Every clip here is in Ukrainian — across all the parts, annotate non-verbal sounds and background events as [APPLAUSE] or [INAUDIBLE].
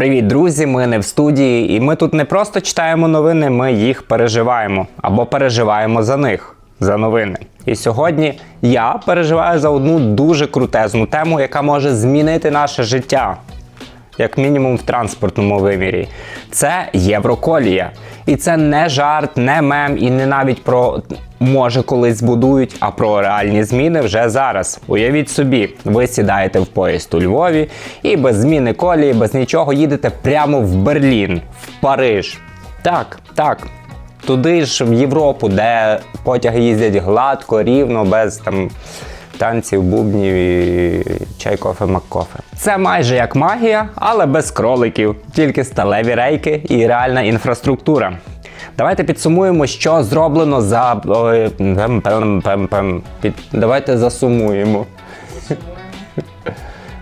Привіт, друзі! Ми не в студії, і ми тут не просто читаємо новини, ми їх переживаємо або переживаємо за них, за новини. І сьогодні я переживаю за одну дуже крутезну тему, яка може змінити наше життя. Як мінімум в транспортному вимірі, це Євроколія. І це не жарт, не мем, і не навіть про може колись збудують, а про реальні зміни вже зараз. Уявіть собі, ви сідаєте в поїзд у Львові і без зміни колії, без нічого їдете прямо в Берлін, в Париж. Так, так. Туди ж в Європу, де потяги їздять гладко, рівно, без там танців, бубнів і чай, кофе, маккофе. Це майже як магія, але без кроликів, тільки сталеві рейки і реальна інфраструктура. Давайте підсумуємо, що зроблено за. Давайте засумуємо. [LAUGHS]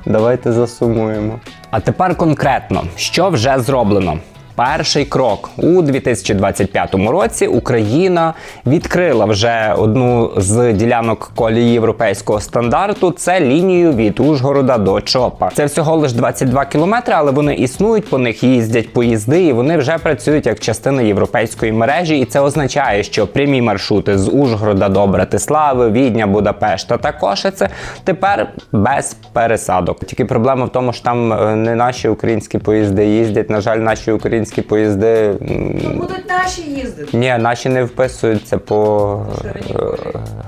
Давайте засумуємо. А тепер конкретно, що вже зроблено. Перший крок у 2025 році Україна відкрила вже одну з ділянок колії європейського стандарту. Це лінію від Ужгорода до Чопа. Це всього лише 22 кілометри, але вони існують, по них їздять поїзди, і вони вже працюють як частина європейської мережі. І це означає, що прямі маршрути з Ужгорода до Братислави, Відня, Будапешта та Кошице тепер без пересадок. Тільки проблема в тому, що там е, не наші українські поїзди їздять. На жаль, наші українські поїзди. м, Будуть наші їздити. ні, наші не вписуються по е,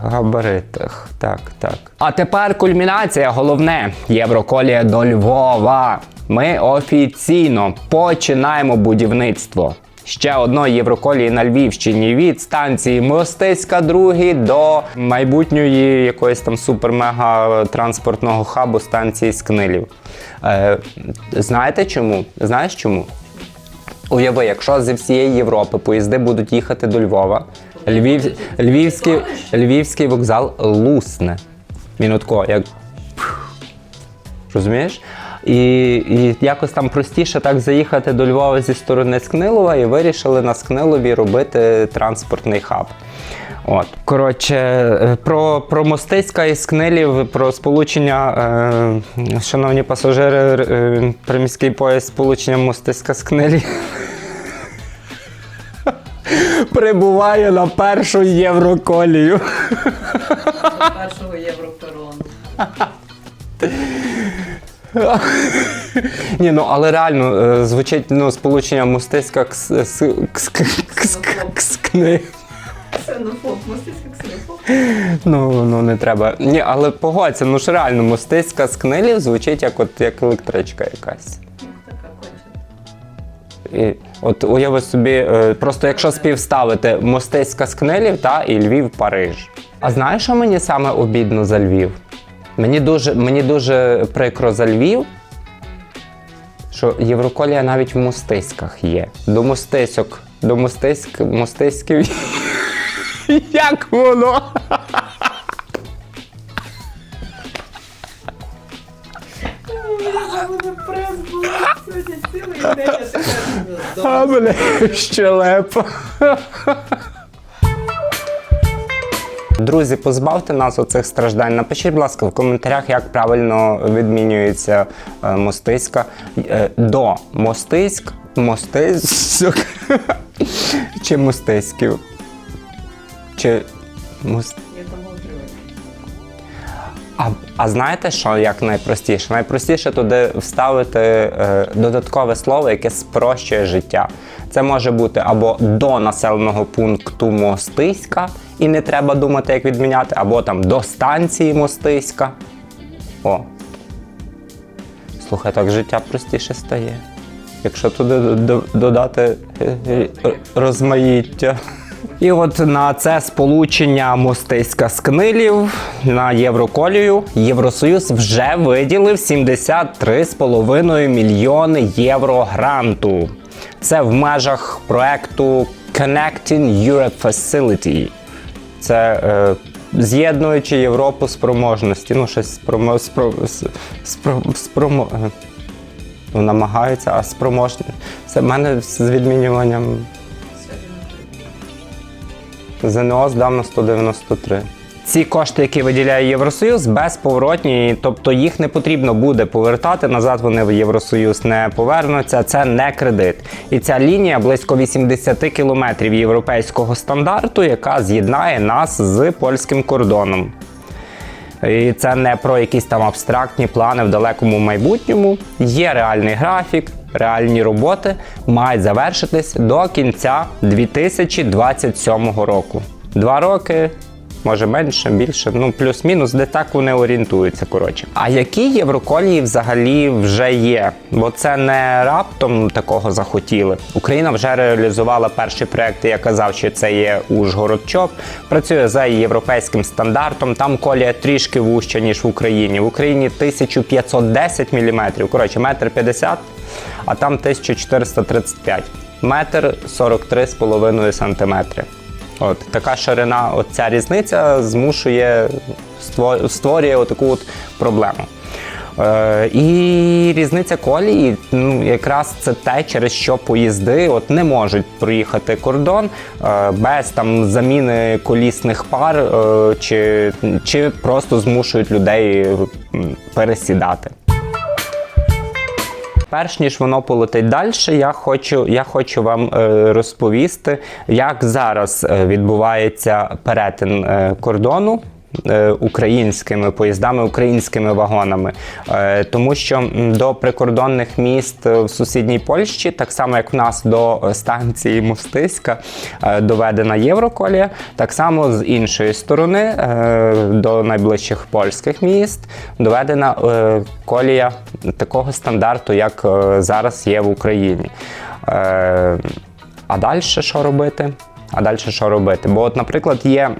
габаритах. Так, так. А тепер кульмінація, головне Євроколія до Львова. Ми офіційно починаємо будівництво. Ще одної Євроколії на Львівщині від станції Мостиська 2 до майбутньої якоїсь там супер-мега транспортного хабу станції Скнилів. Е, знаєте чому? Знаєш чому? Уяви, якщо зі всієї Європи поїзди будуть їхати до Львова, Львів, Львівський, Львівський вокзал лусне. Він отко, як. Розумієш? І, і якось там простіше так заїхати до Львова зі сторони Скнилова і вирішили на Скнилові робити транспортний хаб. От. Коротше, е, про, про Мостиська і Скнилів, про сполучення, е, шановні пасажири, е, приміський поїзд сполучення Мостиська Скнилів. Прибуває на першу євроколію. До першого європерону. Ні, ну але реально е, звучить ну, сполучення Мостиська кс, с, кс, кс, кс, кс, Скни. Ксенофоб, мостицька ксенофоб. Ну, ну не треба. Ні, але погодься, ну ж реально, Мостиська Скнилів звучить як от як електричка якась. І от уяви собі, е, просто якщо співставити Мостиська Скнилів та і Львів Париж. А знаєш, що мені саме обідно за Львів? Мені дуже, мені дуже прикро за Львів, що Євроколія навіть в Мостиськах є. До Мостиськок, до Мостиськ, Мостиськів. [LAUGHS] Як воно? А, бля, щелепа. Друзі, позбавте нас оцих страждань. Напишіть, будь ласка, в коментарях, як правильно відмінюється е, мостиська. Е, до мостиськ, мостиськ [LAUGHS] чи мостиськів. Чи мост... А, а знаєте, що як найпростіше? Найпростіше туди вставити е, додаткове слово, яке спрощує життя. Це може бути або до населеного пункту Мостиська, і не треба думати, як відміняти, або там до станції Мостиська. О. Слухай, так життя простіше стає. Якщо туди додати е, е, розмаїття. І от на це сполучення Мостиська Скнилів на Євроколію Євросоюз вже виділив 73,5 мільйони євро гранту. Це в межах проекту Connecting Europe Facility. Це е, з'єднуючи Європу спроможності. Ну, щось спромо, спро, спро, спромо, е, ну, намагаються, а спроможні. Це в мене з відмінюванням ЗНО здав на 193. ці кошти, які виділяє Євросоюз, безповоротні, тобто їх не потрібно буде повертати назад. Вони в Євросоюз не повернуться. Це не кредит. І ця лінія близько 80 кілометрів європейського стандарту, яка з'єднає нас з польським кордоном. І це не про якісь там абстрактні плани в далекому майбутньому. Є реальний графік, реальні роботи мають завершитись до кінця 2027 року. Два роки. Може менше, більше, ну плюс-мінус, де так вони орієнтуються. Коротше. А які євроколії взагалі вже є? Бо це не раптом такого захотіли. Україна вже реалізувала перші проекти. Я казав, що це є Ужгород ЧОП. Працює за європейським стандартом. Там колія трішки вужча, ніж в Україні. В Україні 1510 мм, коротше, метр 50, а там 1435 метр 43,5 сантиметри. От така ширина, от ця різниця змушує створює отаку от проблему. Е, і різниця колії, ну якраз це те, через що поїзди от не можуть проїхати кордон е, без там заміни колісних пар е, чи, чи просто змушують людей пересідати. Перш ніж воно полетить далі, я хочу, я хочу вам е, розповісти, як зараз е, відбувається перетин е, кордону. Е, Українськими поїздами, українськими вагонами, Е, тому що до прикордонних міст е, в сусідній Польщі, так само як в нас до станції Мостиська, доведена Євроколія, так само з іншої сторони до найближчих польських міст доведена колія такого стандарту, як зараз є в Україні. А далі що робити? А далі що робити? Бо, от, наприклад, є.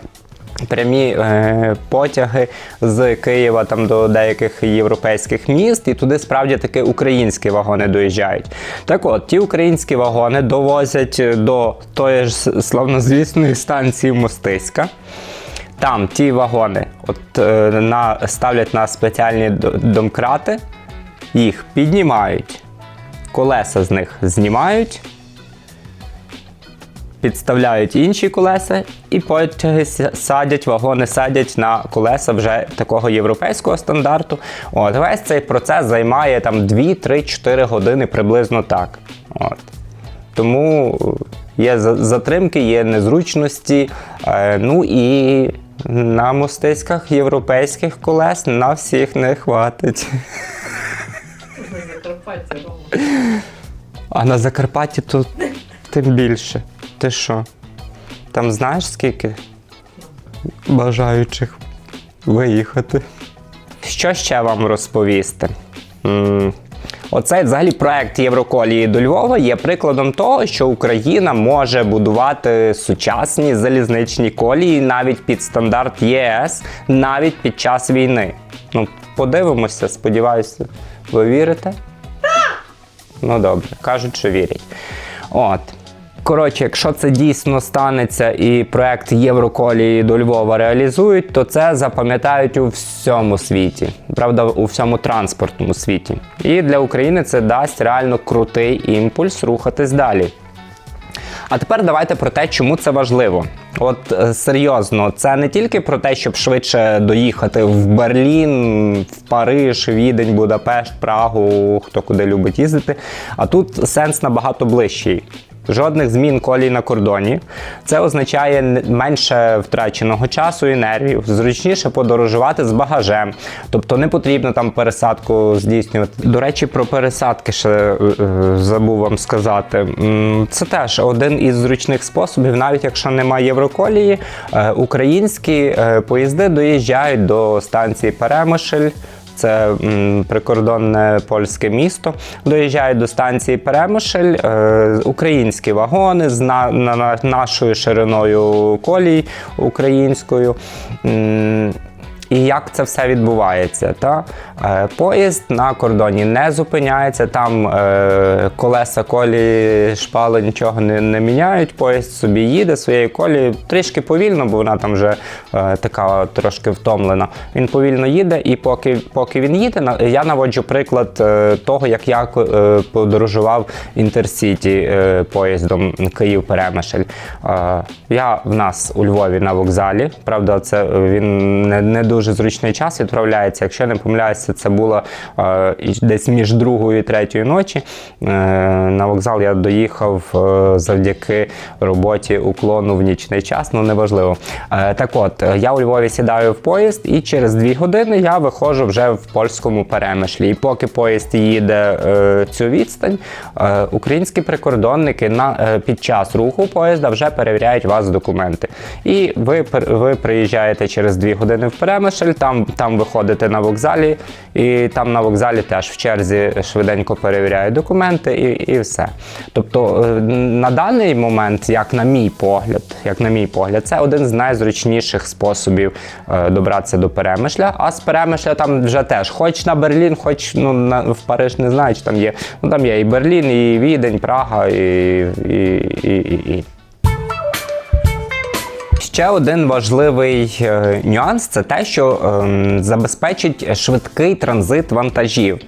Прямі е, потяги з Києва там до деяких європейських міст, і туди справді таки українські вагони доїжджають. Так от, ті українські вагони довозять до тої ж славнозвісної станції Мостиська. Там ті вагони от, е, на, ставлять на спеціальні домкрати, їх піднімають, колеса з них знімають, підставляють інші колеса і потяги садять, вагони садять на колеса вже такого європейського стандарту. От, весь цей процес займає там 2-3-4 години приблизно так. От. Тому є затримки, є незручності. Е, ну і на мостиськах європейських колес на всіх не хватить. А на Закарпатті то тим більше. Ти що? Там знаєш скільки бажаючих виїхати? Що ще вам розповісти? М, Оцей взагалі проект Євроколії до Львова є прикладом того, що Україна може будувати сучасні залізничні колії навіть під стандарт ЄС, навіть під час війни. Ну, подивимося, сподіваюся, ви вірите? Ну добре, кажуть, що вірять. От. Коротше, якщо це дійсно станеться і проект Євроколії до Львова реалізують, то це запам'ятають у всьому світі, правда, у всьому транспортному світі. І для України це дасть реально крутий імпульс рухатись далі. А тепер давайте про те, чому це важливо. От е, серйозно, це не тільки про те, щоб швидше доїхати в Берлін, в Париж, Відень, Будапешт, Прагу, хто куди любить їздити. А тут сенс набагато ближчий. Жодних змін колій на кордоні. Це означає менше втраченого часу і нервів, зручніше подорожувати з багажем. Тобто не потрібно там пересадку здійснювати. До речі, про пересадки ще е, е, забув вам сказати. Це теж один із зручних способів, навіть якщо немає Євроколії, е, українські поїзди доїжджають до станції Перемишль. Це прикордонне польське місто. Доїжджають до станції Перемишель, е, українські вагони з на- нашою шириною колій українською. І як це все відбувається? Та? Е, поїзд на кордоні не зупиняється, там е, колеса колі шпали нічого не, не міняють. Поїзд собі їде своєю колі трішки повільно, бо вона там вже е, така трошки втомлена. Він повільно їде, і поки, поки він їде, я наводжу приклад е, того, як я е, подорожував інтерсіті е, поїздом Київ-Перемишль. Е, я в нас у Львові на вокзалі. Правда, це він не, не дуже зручний час відправляється. Якщо не помиляюся, це було е, десь між другою і третьою ночі. Е, на вокзал я доїхав е, завдяки роботі уклону в нічний час, ну неважливо. Так от, я у Львові сідаю в поїзд, і через дві години я виходжу вже в польському перемишлі. І поки поїзд їде цю відстань, українські прикордонники на, під час руху поїзда вже перевіряють вас документи. І ви, ви приїжджаєте через дві години в перемишль, там, там виходите на вокзалі, і там на вокзалі теж в черзі швиденько перевіряють документи і, і все. Тобто е, на даний момент, як на мій погляд, як на мій погляд, це один з найзручніших способів е, добратися до перемишля. А з перемишля там вже теж, хоч на Берлін, хоч ну, на, в Париж не знаю, чи там є. Ну там є і Берлін, і Відень, Прага, і, і, і, і. Ще один важливий е, нюанс це те, що ем, забезпечить швидкий транзит вантажів.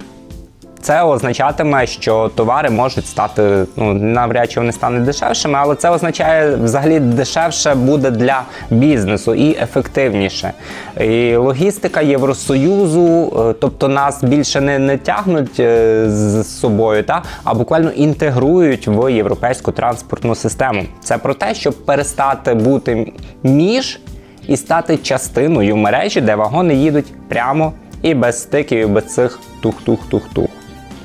Це означатиме, що товари можуть стати, ну навряд чи вони стануть дешевшими, але це означає взагалі дешевше буде для бізнесу і ефективніше. І логістика Євросоюзу, е, тобто нас більше не, не тягнуть е, з собою, та, а буквально інтегрують в європейську транспортну систему. Це про те, щоб перестати бути між і стати частиною мережі, де вагони їдуть прямо і без стиків, і без цих тух-тух-тух-тух.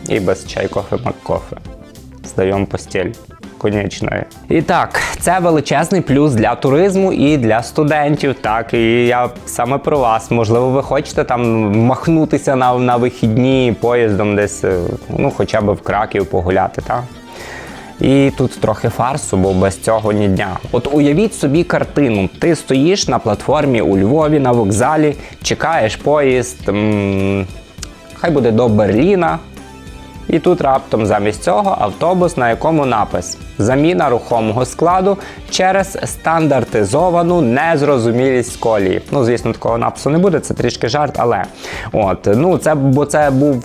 І без чай кофе маккофе. Здаємо постіль. Конечної. І так, це величезний плюс для туризму і для студентів. Так, і я саме про вас. Можливо, ви хочете там махнутися на, на вихідні поїздом десь, е, ну, хоча б в Краків погуляти, так? І тут трохи фарсу, бо без цього ні дня. От уявіть собі картину. Ти стоїш на платформі у Львові на вокзалі, чекаєш поїзд, м, хай буде до Берліна. І тут раптом замість цього автобус, на якому напис Заміна рухомого складу через стандартизовану незрозумілість колії. Ну, звісно, такого напису не буде, це трішки жарт, але от, ну це бо це був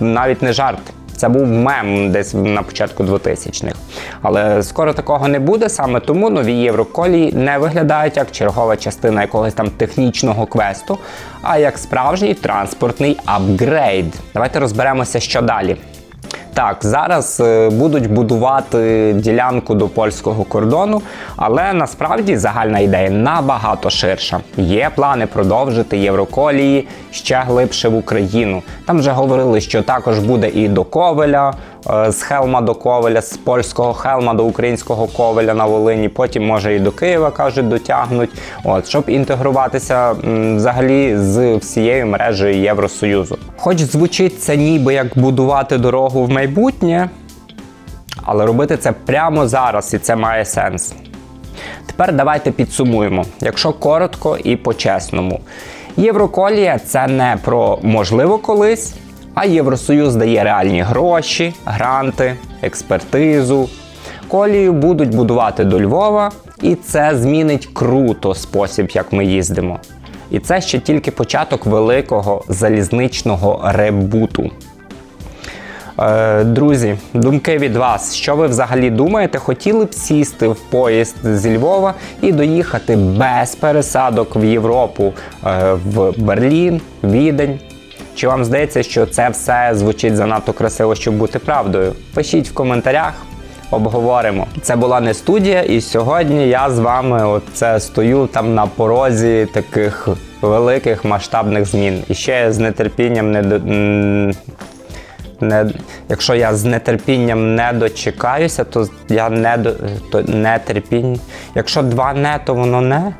навіть не жарт. Це був мем десь на початку 2000-х. Але скоро такого не буде, саме тому нові євроколії не виглядають як чергова частина якогось там технічного квесту, а як справжній транспортний апгрейд. Давайте розберемося, що далі. Так, зараз е, будуть будувати ділянку до польського кордону, але насправді загальна ідея набагато ширша. Є плани продовжити євроколії ще глибше в Україну. Там вже говорили, що також буде і до Ковеля, з Хелма до Ковеля, з польського Хелма до українського Ковеля на Волині. Потім може і до Києва кажуть, дотягнуть. От щоб інтегруватися взагалі з всією мережею Євросоюзу. Хоч звучить це ніби як будувати дорогу в майбутнє, але робити це прямо зараз, і це має сенс. Тепер давайте підсумуємо, якщо коротко і по-чесному. Євроколія це не про можливо колись, а Євросоюз дає реальні гроші, гранти, експертизу. Колію будуть будувати до Львова, і це змінить круто спосіб, як ми їздимо. І це ще тільки початок великого залізничного ребуту. Е, Друзі, думки від вас. Що ви взагалі думаєте? Хотіли б сісти в поїзд зі Львова і доїхати без пересадок в Європу, е, в Берлін, Відень? Чи вам здається, що це все звучить занадто красиво, щоб бути правдою? Пишіть в коментарях. Обговоримо. Це була не студія, і сьогодні я з вами оце стою там на порозі таких великих масштабних змін. І ще з нетерпінням не не, якщо я з нетерпінням не дочекаюся, то я не до то нетерпіння. Якщо два не, то воно не.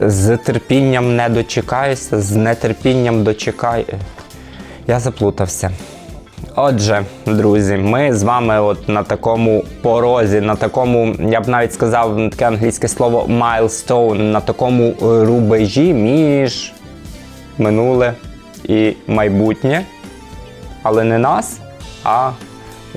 З терпінням не дочекаюся, з нетерпінням дочекаю. Я заплутався. Отже, друзі, ми з вами от на такому порозі, на такому, я б навіть сказав таке англійське слово milestone, на такому рубежі між минуле і майбутнє, але не нас, а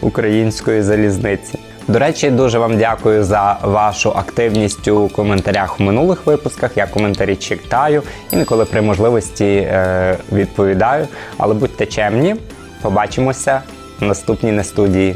української залізниці. До речі, дуже вам дякую за вашу активність у коментарях в минулих випусках. Я коментарі читаю, інколи при можливості е, відповідаю. Але будьте чемні, побачимося в наступній на студії.